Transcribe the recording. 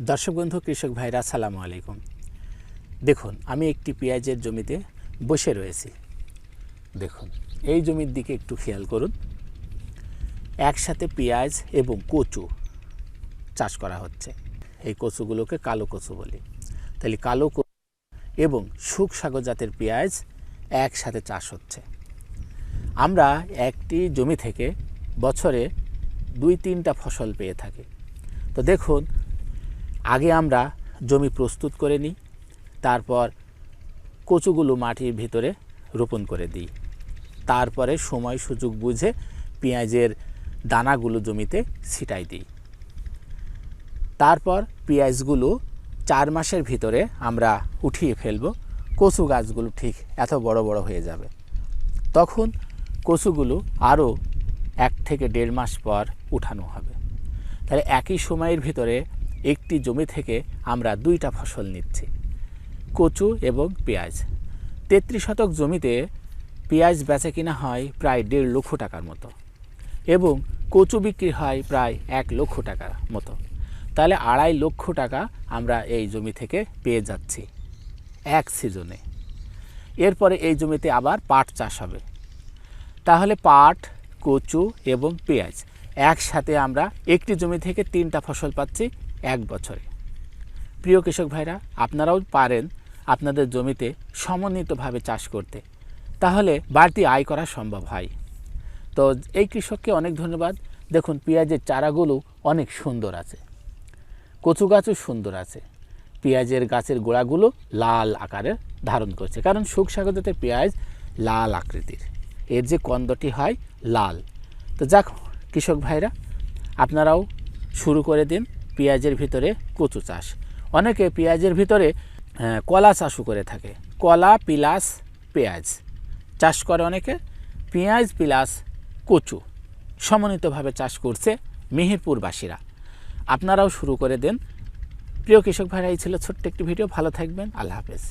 দর্শক বন্ধু, কৃষক ভাইরা সালামু আলাইকুম। দেখুন, আমি একটি পেঁয়াজের জমিতে বসে রয়েছি। দেখুন, এই জমির দিকে একটু খেয়াল করুন। একসাথে পেঁয়াজ এবং কচু চাষ করা হচ্ছে। এই কচুগুলোকে কালো কচু বলি। তাহলে কালো কচু এবং সুখ সাগর জাতের পেঁয়াজ একসাথে চাষ হচ্ছে। আমরা একটি জমি থেকে বছরে দুই তিনটা ফসল পেয়ে থাকি। তো দেখুন আগে আমরা জমি প্রস্তুত করে নিই, তারপর কচুগুলো মাটির ভিতরে রোপণ করে দিই। তারপরে সময় সুযোগ বুঝে পেঁয়াজের দানাগুলো জমিতে ছিটাই দিই। তারপর পেঁয়াজগুলো চার মাসের ভিতরে আমরা উঠিয়ে ফেলব, কচু গাছগুলো ঠিক এত বড় বড় হয়ে যাবে। তখন কচুগুলো আরও এক থেকে দেড় মাস পর উঠানো হবে। তাহলে একই সময়ের ভিতরে একটি জমি থেকে আমরা দুইটা ফসল নিচ্ছি, কচু এবং পেঁয়াজ। তেত্রিশ শতক জমিতে পেঁয়াজ বেচা কিনা হয় প্রায় দেড় লক্ষ টাকার মতো এবং কচু বিক্রি হয় প্রায় এক লক্ষ টাকার মতো। তাহলে আড়াই লক্ষ টাকা আমরা এই জমি থেকে পেয়ে যাচ্ছি এক সিজনে। এরপরে এই জমিতে আবার পাট চাষ হবে। তাহলে পাট, কচু এবং পেঁয়াজ একসাথে আমরা একটি জমি থেকে তিনটা ফসল পাচ্ছি এক বছরে। প্রিয় কৃষক ভাইরা, আপনারাও পারেন আপনাদের জমিতে সমন্বিতভাবে চাষ করতে। তাহলে বাড়তি আয় করা সম্ভব হয়। তো এই কৃষককে অনেক ধন্যবাদ। দেখুন, পেঁয়াজের চারাগুলো অনেক সুন্দর আছে। কচু গাছও সুন্দর আছে। পেঁয়াজের গাছের গোড়াগুলো লাল আকারের ধারণ করছে। কারণ সুখসাগরতে পেঁয়াজ লাল আকৃতির। এর যে কন্দটি হয় লাল। তো যাক কৃষক ভাইরা, আপনারাও শুরু করে দিন পেঁয়াজের ভিতরে কচু চাষ। অনেকে পেঁয়াজের ভিতরে কলা চাষও করে থাকে। কলা পিলাস পেঁয়াজ চাষ করে অনেকে। পেঁয়াজ পিলাস কচু সমন্বিতভাবে চাষ করছে মেহেরপুরবাসীরা আপনারাও শুরু করে দেন। প্রিয় কৃষক ভাইরা, এই ছিল ছোট্ট একটি ভিডিও। ভালো থাকবেন। আল্লাহ হাফেজ।